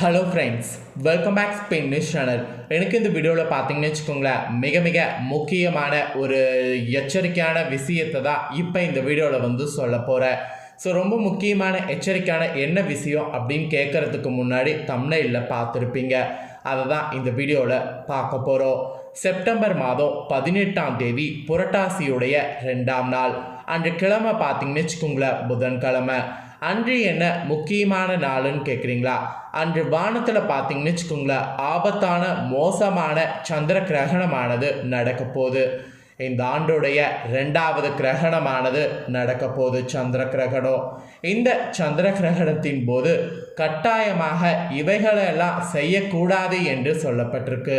Hello friends welcome back Spain news channel எனக்கு இந்த வீடியோவில் பார்த்தீங்கன்னு வச்சுக்கோங்களேன் மிக மிக முக்கியமான ஒரு எச்சரிக்கையான விஷயத்தை தான் இப்போ இந்த வீடியோவில் வந்து சொல்ல போகிறேன் ஸோ ரொம்ப முக்கியமான எச்சரிக்கையான என்ன விஷயம் அப்படின்னு கேட்குறதுக்கு முன்னாடி தமிழில் பார்த்துருப்பீங்க. அதை தான் இந்த வீடியோவில் பார்க்க போகிறோம் செப்டம்பர் மாதம் பதினெட்டாம் தேதி புரட்டாசியுடைய ரெண்டாம் நாள். அன்று கிழமை பார்த்தீங்கன்னு வச்சுக்கோங்களேன் புதன்கிழமை. அன்று என்ன முக்கியமான நாளுன்னு கேட்குறீங்களா அன்று வானத்தில் பார்த்தீங்கன்னு வச்சுக்கோங்களேன் ஆபத்தான மோசமான சந்திர கிரகணமானது நடக்க போகுது. இந்த ஆண்டுடைய ரெண்டாவது கிரகணமானது நடக்க போகுது சந்திர கிரகணம். இந்த சந்திர கிரகணத்தின் போது கட்டாயமாக இவைகளெல்லாம் செய்யக்கூடாது என்று சொல்லப்பட்டிருக்கு.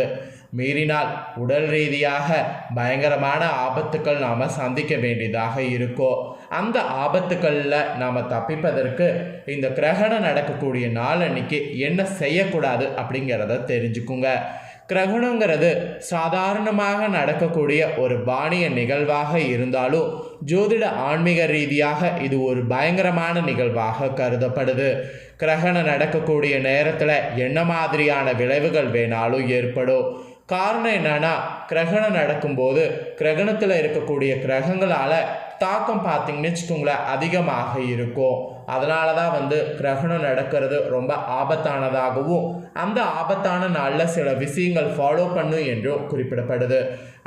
மீறினால் உடல் ரீதியாக பயங்கரமான ஆபத்துக்கள் நாம் சந்திக்க வேண்டியதாக இருக்கோ? அந்த ஆபத்துக்களில் நாம் தப்பிப்பதற்கு இந்த கிரகணம் நடக்கக்கூடிய நாளன்னைக்கு என்ன செய்யக்கூடாது அப்படிங்கிறத தெரிஞ்சுக்குங்க. கிரகணங்கிறது சாதாரணமாக நடக்கக்கூடிய ஒரு வாணிய நிகழ்வாக இருந்தாலும் ஜோதிட ஆன்மீக ரீதியாக இது ஒரு பயங்கரமான நிகழ்வாக கருதப்படுது. கிரகணம் நடக்கக்கூடிய நேரத்தில் என்ன மாதிரியான விளைவுகள் வேணாலும் ஏற்படும். காரணம் என்னன்னா கிரகணம் நடக்கும்போது கிரகணத்தில் இருக்கக்கூடிய கிரகங்களால் தாக்கம் பார்த்தீங்கன்னு வச்சுக்கோங்களேன் அதிகமாக இருக்கும். அதனால தான் வந்து கிரகணம் நடக்கிறது ரொம்ப ஆபத்தானதாகவும் அந்த ஆபத்தான நாளில் சில விஷயங்கள் ஃபாலோ பண்ணும் என்றும் குறிப்பிடப்படுது.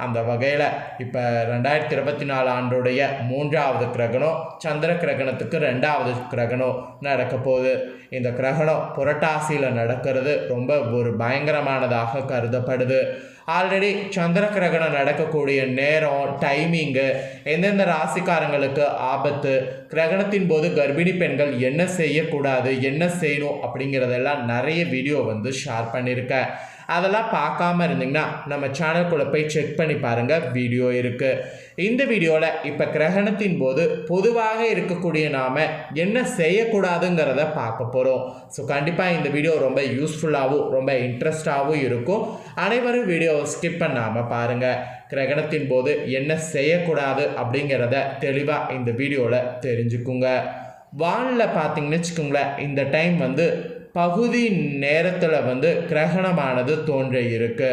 அந்த வகையில் இப்போ ரெண்டாயிரத்தி இருபத்தி நாலு ஆண்டுடைய மூன்றாவது கிரகணம் சந்திர கிரகணத்துக்கு ரெண்டாவது கிரகணம் நடக்க போகுது. இந்த கிரகணம் புரட்டாசியில் நடக்கிறது ரொம்ப ஒரு பயங்கரமானதாக கருதப்படுது. ஆல்ரெடி சந்திர கிரகணம் நடக்கக்கூடிய நேரம் டைமிங்கு எந்தெந்த ராசிக்காரங்களுக்கு ஆபத்து கிரகணத்தின் போது கர்ப்பிணி பெண்கள் என்ன செய்யக்கூடாது என்ன செய்யணும் அப்படிங்கிறதெல்லாம் நிறைய வீடியோ வந்து ஷேர் பண்ணியிருக்கேன் அதெல்லாம் பார்க்காம இருந்தீங்கன்னா நம்ம சேனல்குள்ளே போய் செக் பண்ணி பாருங்கள் வீடியோ இருக்குது இந்த வீடியோவில் இப்போ கிரகணத்தின் போது பொதுவாக இருக்கக்கூடிய நாம் என்ன செய்யக்கூடாதுங்கிறத பார்க்க போகிறோம் ஸோ கண்டிப்பாக இந்த வீடியோ ரொம்ப யூஸ்ஃபுல்லாகவும் ரொம்ப இன்ட்ரெஸ்டாகவும் இருக்கும். அனைவரும் வீடியோவை ஸ்கிப் பண்ணாமல் பாருங்கள் கிரகணத்தின் போது என்ன செய்யக்கூடாது அப்படிங்கிறத தெளிவாக இந்த வீடியோவில் தெரிஞ்சுக்குங்க. வானில் பார்த்தீங்கன்னு வச்சுக்கோங்களேன் இந்த டைம் வந்து பகுதி நேரத்தில் வந்து கிரகணமானது தோன்ற இருக்கு.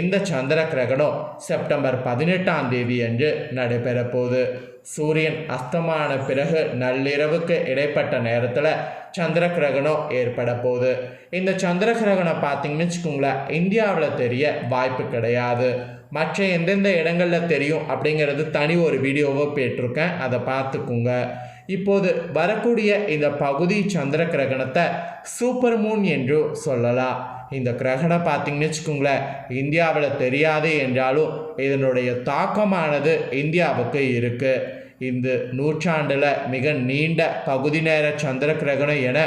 இந்த சந்திர கிரகணம் செப்டம்பர் பதினெட்டாம் தேதி அன்று நடைபெற போகுது. சூரியன் அஸ்தமான பிறகு நள்ளிரவுக்கு இடைப்பட்ட நேரத்தில் சந்திர கிரகணம் ஏற்பட போகுது. இந்த சந்திர கிரகணம் பார்த்தீங்கன்னு வச்சுக்கோங்களேன் இந்தியாவில் தெரிய வாய்ப்பு கிடையாது. மற்ற எந்தெந்த இடங்களில் தெரியும் அப்படிங்கிறது தனி ஒரு வீடியோவை போட்டிருக்கேன். அதை பார்த்துக்குங்க இப்போது வரக்கூடிய இந்த பகுதி சந்திர கிரகணத்தை சூப்பர் மூன் என்று சொல்லலாம். இந்த கிரகணம் பார்த்தீங்கன்னு வச்சுக்கோங்களேன் இந்தியாவில் தெரியாது என்றாலும் இதனுடைய தாக்கமானது இந்தியாவுக்கு இருக்குது இந்த நூற்றாண்டில் மிக நீண்ட பகுதி நேர சந்திர கிரகணம் என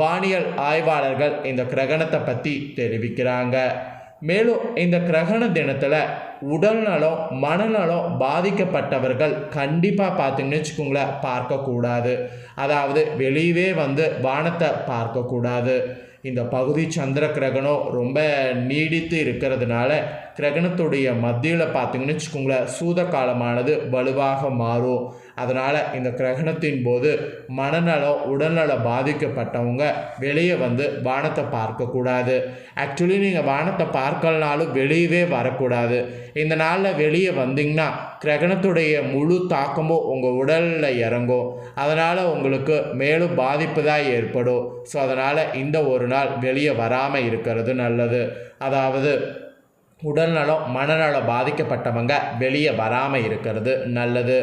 வானியல் ஆய்வாளர்கள் இந்த கிரகணத்தை பற்றி தெரிவிக்கிறாங்க. மேலும் இந்த கிரகண தினத்தில் உடல் நலம் மனநலம் பாதிக்கப்பட்டவர்கள் கண்டிப்பாக பார்த்தீங்கன்னு வச்சுக்கோங்களேன் பார்க்கக்கூடாது. அதாவது வெளியவே வந்து வானத்தை பார்க்கக்கூடாது. இந்த பகுதி சந்திர கிரகணம் ரொம்ப நீடித்து இருக்கிறதுனால கிரகணத்துடைய மத்தியில் பார்த்தீங்கன்னு வச்சுக்கோங்களேன் சூத காலமானது வலுவாக மாறும். அதனால் இந்த கிரகணத்தின் போது மனநலம் உடல்நலம் பாதிக்கப்பட்டவங்க வெளியே வந்து வானத்தை பார்க்கக்கூடாது. ஆக்சுவலி நீங்கள் வானத்தை பார்க்கலனாலும் வெளியவே வரக்கூடாது. இந்த நாளில் வெளியே வந்தீங்கன்னா கிரகணத்துடைய முழு தாக்கமும் உங்கள் உடலில் இறங்கும். அதனால் உங்களுக்கு மேலும் பாதிப்பு தான் ஏற்படும். ஸோ அதனால் இந்த ஒரு நாள் வெளியே வராமல் இருக்கிறது நல்லது. அதாவது உடல்நலம் மனநலம் பாதிக்கப்பட்டவங்க வெளியே வராமல் இருக்கிறது நல்லது.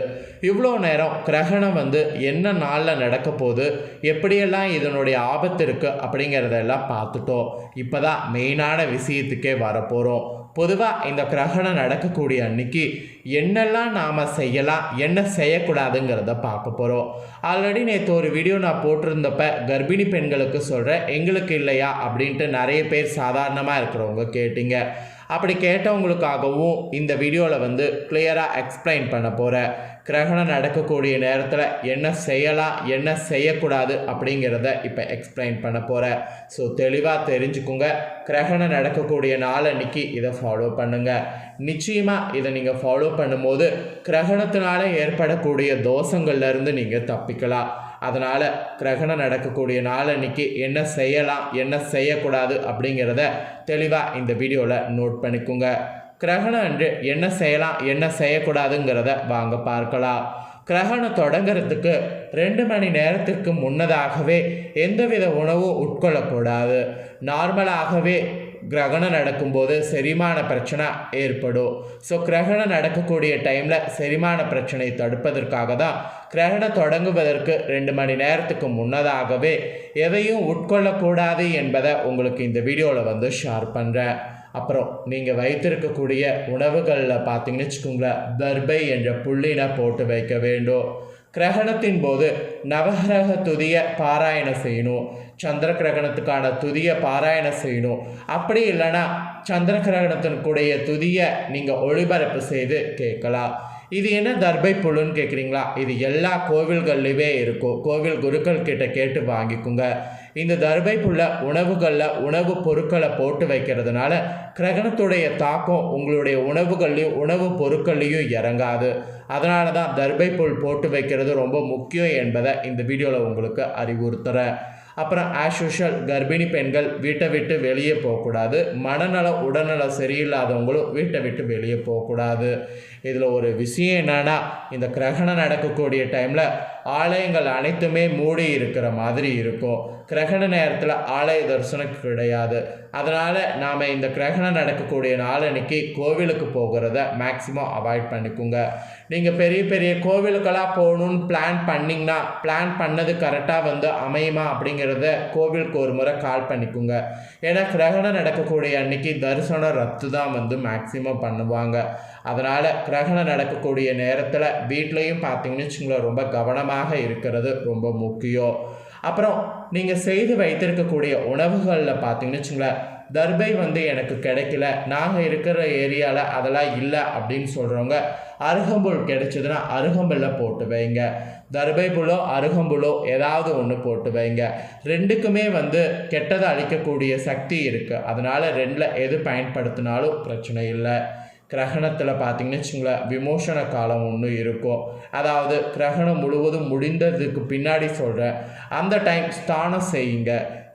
இவ்வளோ நேரம் கிரகணம் வந்து என்ன நாளில் நடக்க போகுது எப்படியெல்லாம் இதனுடைய ஆபத்து இருக்குது அப்படிங்கிறதெல்லாம் பார்த்துட்டோம். இப்போ தான் மெயினான விஷயத்துக்கே வரப்போகிறோம் பொதுவாக இந்த கிரகணம் நடக்கக்கூடிய அன்னைக்கு என்னெல்லாம் நாம் செய்யலாம் என்ன செய்யக்கூடாதுங்கிறத பார்க்க போகிறோம் ஆல்ரெடி நேற்று ஒரு வீடியோ நான் போட்டிருந்தப்ப கர்ப்பிணி பெண்களுக்கு சொல்கிறேன் எங்களுக்கு இல்லையா? அப்படின்ட்டு நிறைய பேர் சாதாரணமாக இருக்கிறவங்க கேட்டிங்க. அப்படி கேட்டவங்களுக்காகவும் இந்த வீடியோவில் வந்து கிளியராக எக்ஸ்பிளைன் பண்ண போகிறேன் கிரகணம் நடக்கக்கூடிய நேரத்தில் என்ன செய்யலாம் என்ன செய்யக்கூடாது அப்படிங்கிறத இப்போ எக்ஸ்பிளைன் பண்ண போகிறேன் ஸோ தெளிவாக தெரிஞ்சுக்குங்க. கிரகணம் நடக்கக்கூடிய நாள் அன்னைக்கு இதை ஃபாலோ பண்ணுங்கள் நிச்சயமாக இதை நீங்கள் ஃபாலோ பண்ணும்போது கிரகணத்தினால ஏற்படக்கூடிய தோஷங்கள்லேருந்து நீங்கள் தப்பிக்கலாம். அதனால் கிரகணம் நடக்கக்கூடிய நாளன்னைக்கு என்ன செய்யலாம் என்ன செய்யக்கூடாது அப்படிங்கிறத தெளிவாக இந்த வீடியோவில் நோட் பண்ணிக்கோங்க. கிரகணம் அன்று என்ன செய்யலாம் என்ன செய்யக்கூடாதுங்கிறத வாங்க பார்க்கலாம். கிரகணம் தொடங்கிறதுக்கு ரெண்டு மணி நேரத்துக்கு முன்னதாகவே எந்தவித உணவும் உட்கொள்ளக்கூடாது. நார்மலாகவே கிரகணம் நடக்கும்போது செரிமான பிரச்சனை ஏற்படும். ஸோ கிரகணம் நடக்கக்கூடிய டைமில் செரிமான பிரச்சனை தடுப்பதற்காக தான் கிரகணம் தொடங்குவதற்கு ரெண்டு மணி நேரத்துக்கு முன்னதாகவே எதையும் உட்கொள்ளக்கூடாது என்பதை உங்களுக்கு இந்த வீடியோவில் வந்து ஷேர் பண்ணுறேன் அப்புறம் நீங்கள் வைத்திருக்கக்கூடிய உணவுகளில் பார்த்தீங்கன்னு வச்சுக்கோங்களேன் தர்பை என்ற புள்ளினை போட்டு வைக்க வேண்டும். கிரகணத்தின் போது நவகிரக துதிய பாராயணம் செய்யணும். சந்திர கிரகணத்துக்கான துதிய பாராயணம் செய்யணும். அப்படி இல்லைன்னா சந்திர கிரகணத்தினுடைய துதியை நீங்கள் ஒளிபரப்பு செய்து கேட்கலாம். இது என்ன தர்பை புழுன்னு கேட்குறீங்களா இது எல்லா கோவில்கள்லையுமே இருக்கும். கோவில் குருக்கள் கிட்ட கேட்டு வாங்கிக்குங்க. இந்த தர்பை உணவுகளில் உணவு பொருட்களை போட்டு வைக்கிறதுனால கிரகணத்துடைய தாக்கம் உங்களுடைய உணவுகள்லையும் உணவு பொருட்கள்லையும் இறங்காது. அதனால தான் தர்பை புல் போட்டு வைக்கிறது ரொம்ப முக்கியம் என்பதை இந்த வீடியோவில் உங்களுக்கு அறிவுறுத்துகிறேன் அப்புறம் ஆஸ் யூஷுவல் கர்ப்பிணி பெண்கள் வீட்டை விட்டு வெளியே போகக்கூடாது. மனநலம் உடல்நலம் சரியில்லாதவங்களும் வீட்டை விட்டு வெளியே போகக்கூடாது. இதில் ஒரு விஷயம் என்னென்னா இந்த கிரகணம் நடக்கக்கூடிய டைமில் ஆலயங்கள் அனைத்துமே மூடி இருக்கிற மாதிரி இருக்கும். கிரகண நேரத்தில் ஆலய தரிசனம் கிடையாது. அதனால் நாம் இந்த கிரகணம் நடக்கக்கூடிய நாளன்னைக்கு கோவிலுக்கு போகிறத மேக்ஸிமம் அவாய்ட் பண்ணிக்கோங்க. நீங்கள் பெரிய பெரிய கோவிலுக்கெல்லாம் போகணுன்னு பிளான் பண்ணிங்கன்னா பிளான் பண்ணது கரெக்டாக வந்து அமையுமா அப்படிங்கிறத கோவிலுக்கு ஒரு முறை கால் பண்ணிக்கோங்க. ஏன்னா கிரகணம் நடக்கக்கூடிய அன்னைக்கு தரிசனம் ரத்து தான் வந்து மேக்ஸிமம் பண்ணுவாங்க. அதனால் கிரகணம் நடக்கக்கூடிய நேரத்தில் வீட்லேயும் பார்த்தீங்கன்னு வச்சுங்களேன் ரொம்ப கவனமாக இருக்கிறது ரொம்ப முக்கியம். அப்புறம் நீங்கள் செய்து வைத்திருக்கக்கூடிய உணவுகளில் பார்த்தீங்கன்னு வச்சுங்களேன் தர்பை வந்து எனக்கு கிடைக்கல நாங்கள் இருக்கிற ஏரியாவில் அதெல்லாம் இல்லை அப்படின்னு சொல்கிறவங்க அருகம்புல் கிடைச்சதுன்னா அருகம்புல்ல போட்டு வைங்க. தர்பை புலோ அருகம்புலோ ஏதாவது ஒன்று போட்டு வைங்க. ரெண்டுக்குமே வந்து கெட்டதை அழிக்கக்கூடிய சக்தி இருக்குது அதனால் ரெண்டில் எது பயன்படுத்தினாலும் பிரச்சனை இல்லை. கிரகணத்தில் பார்த்தீங்கன்னு வச்சுங்களேன் விமோசன காலம் ஒன்று இருக்கும். அதாவது கிரகணம் முழுவதும் முடிந்ததுக்கு பின்னாடி சொல்கிறேன் அந்த டைம் ஸ்தானம் செய்யுங்க.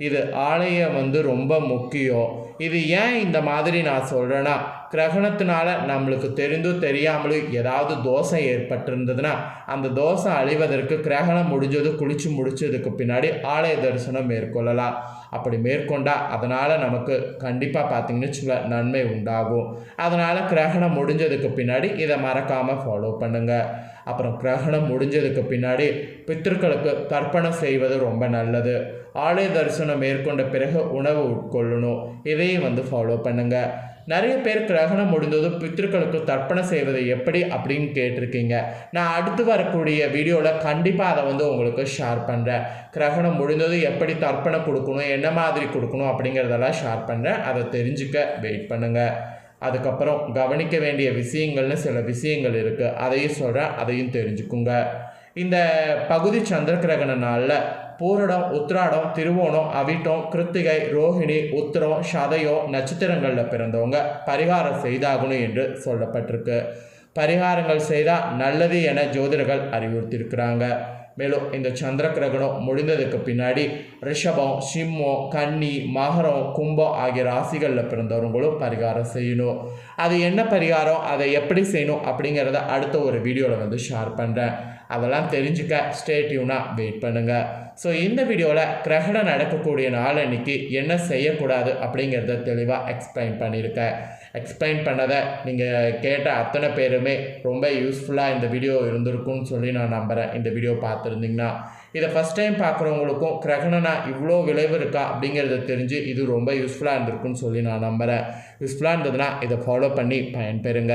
இது ஆலயம் வந்து ரொம்ப முக்கியம். இது ஏன் இந்த மாதிரி நான் சொல்கிறேன்னா கிரகணத்தினால நம்மளுக்கு தெரிந்தும் தெரியாமலும் ஏதாவது தோசை ஏற்பட்டிருந்ததுன்னா அந்த தோசை அழிவதற்கு கிரகணம் முடிஞ்சது குளித்து முடிச்சதுக்கு பின்னாடி ஆலய தரிசனம் மேற்கொள்ளலாம். அப்படி மேற்கொண்டால் அதனால் நமக்கு கண்டிப்பாக பார்த்திங்கன்னு வச்சுங்களேன் நன்மை உண்டாகும். அதனால் கிரகணம் முடிஞ்சதுக்கு பின்னாடி இதை மறக்காமல் ஃபாலோ பண்ணுங்கள் அப்புறம் கிரகணம் முடிஞ்சதுக்கு பின்னாடி பித்திருக்களுக்கு தர்ப்பணம் செய்வது ரொம்ப நல்லது. ஆலய தரிசனம் மேற்கொண்ட பிறகு உணவு உட்கொள்ளணும். இதையும் வந்து ஃபாலோ பண்ணுங்கள் நிறைய பேர் கிரகணம் முடிந்ததும் பித்திருக்களுக்கு தர்ப்பணம் செய்வது எப்படி அப்படின்னு கேட்டிருக்கீங்க. நான் அடுத்து வரக்கூடிய வீடியோவில் கண்டிப்பாக அதை வந்து உங்களுக்கு ஷேர் பண்ணுறேன் கிரகணம் முடிந்ததும் எப்படி தர்ப்பணம் கொடுக்கணும் என்ன மாதிரி கொடுக்கணும் அப்படிங்கிறதெல்லாம் ஷேர் பண்ணுறேன் அதை தெரிஞ்சுக்க வெயிட் பண்ணுங்கள் அதுக்கப்புறம் கவனிக்க வேண்டிய விஷயங்கள்னு சில விஷயங்கள் இருக்குது அதையும் சொல்கிறேன் அதையும் தெரிஞ்சுக்குங்க. இந்த பகுதி சந்திர கிரகண நாளில் பூரடம் உத்திராடம் திருவோணம் அவிட்டம் கிருத்திகை ரோஹிணி உத்திரம் சதயம் நட்சத்திரங்களில் பிறந்தவங்க பரிகாரம் செய்தாகணும் என்று சொல்லப்பட்டிருக்கு. பரிகாரங்கள் செய்தால் நல்லது என ஜோதிடர்கள் அறிவுறுத்தியிருக்கிறாங்க. மேலும் இந்த சந்திர கிரகணம் முடிந்ததுக்கு பின்னாடி ரிஷபம் சிம்மம் கன்னி மகரம் கும்பம் ஆகிய ராசிகளில் பிறந்தவங்களும் பரிகாரம் செய்யணும். அது என்ன பரிகாரம் அதை எப்படி செய்யணும் அப்படிங்கிறத அடுத்த ஒரு வீடியோவில் வந்து ஷேர் பண்ணுறேன் அதெல்லாம் தெரிஞ்சுக்க ஸ்டேட்யூனாக வெயிட் பண்ணுங்கள் ஸோ இந்த வீடியோவில் கிரகணம் நடக்கக்கூடிய நாள் அன்னைக்கு என்ன செய்யக்கூடாது அப்படிங்கிறத தெளிவாக எக்ஸ்பிளைன் பண்ணியிருக்கேன். எக்ஸ்பிளைன் பண்ணதை நீங்கள் கேட்ட அத்தனை பேருமே ரொம்ப யூஸ்ஃபுல்லாக இந்த வீடியோ இருந்திருக்கும்னு சொல்லி நான் நம்புகிறேன் இந்த வீடியோ பார்த்துருந்தீங்கன்னா இதை ஃபஸ்ட் டைம் பார்க்குறவங்களுக்கும் கிரகணனா இவ்வளோ விளைவு இருக்கா அப்படிங்கிறத தெரிஞ்சு இது ரொம்ப யூஸ்ஃபுல்லாக இருந்திருக்குன்னு சொல்லி நான் நம்புகிறேன் யூஸ்ஃபுல்லாக இருந்ததுன்னா இதை ஃபாலோ பண்ணி பயன்பெறுங்க.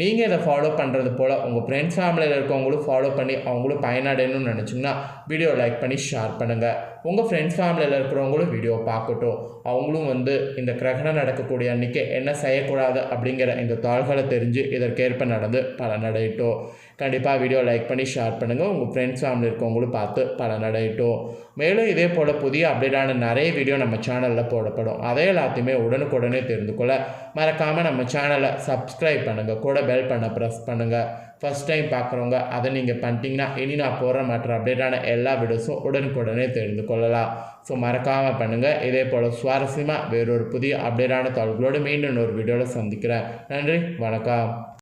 நீங்கள் இதை ஃபாலோ பண்ணுறது போல் உங்கள் ஃப்ரெண்ட்ஸ் ஃபேமிலியில் இருக்கவங்களும் ஃபாலோ பண்ணி அவங்களும் பயனடையணும்னு நினச்சிங்கன்னா வீடியோ லைக் பண்ணி ஷேர் ஷேர் பண்ணுங்கள் உங்கள் ஃப்ரெண்ட்ஸ் ஃபேமிலியில் இருக்கிறவங்களும் வீடியோ பார்க்கட்டும். அவங்களும் வந்து இந்த கிரகணம் நடக்கக்கூடிய அன்றைக்கி என்ன செய்யக்கூடாது அப்படிங்கிற இந்த தாள்களை தெரிஞ்சு இதற்கேற்ப நடந்து பலனடையட்டும். கண்டிப்பாக வீடியோ லைக் பண்ணி ஷேர் பண்ணுங்கள் உங்கள் ஃப்ரெண்ட்ஸ் ஃபேமிலி இருக்கவங்களும் பார்த்து பலனடையட்டும். மேலும் இதே போல் புதிய அப்டேட்டான நிறைய வீடியோ நம்ம சேனலில் போடப்படும். அதை எல்லாத்தையுமே உடனுக்குடனே தெரிந்து கொள்ள மறக்காமல் நம்ம சேனலை சப்ஸ்கிரைப் பண்ணுங்கள் கூட பெல் பண்ண ப்ரெஸ் பண்ணுங்கள் ஃபஸ்ட் டைம் பார்க்குறவங்க அதை நீங்கள் பண்ணிட்டீங்கன்னா இனி நான் போகிற மற்ற அப்டேட்டான எல்லா வீடியோஸும் உடனுக்குடனே தெரிந்து கொள்ளலாம். ஸோ மறக்காமல் பண்ணுங்கள் இதே போல் சுவாரஸ்யமாக வேறொரு புதிய அப்டேட்டான தகவல்களோடு மீண்டும் ஒரு வீடியோவில் சந்திக்கிறேன். நன்றி. வணக்கம்.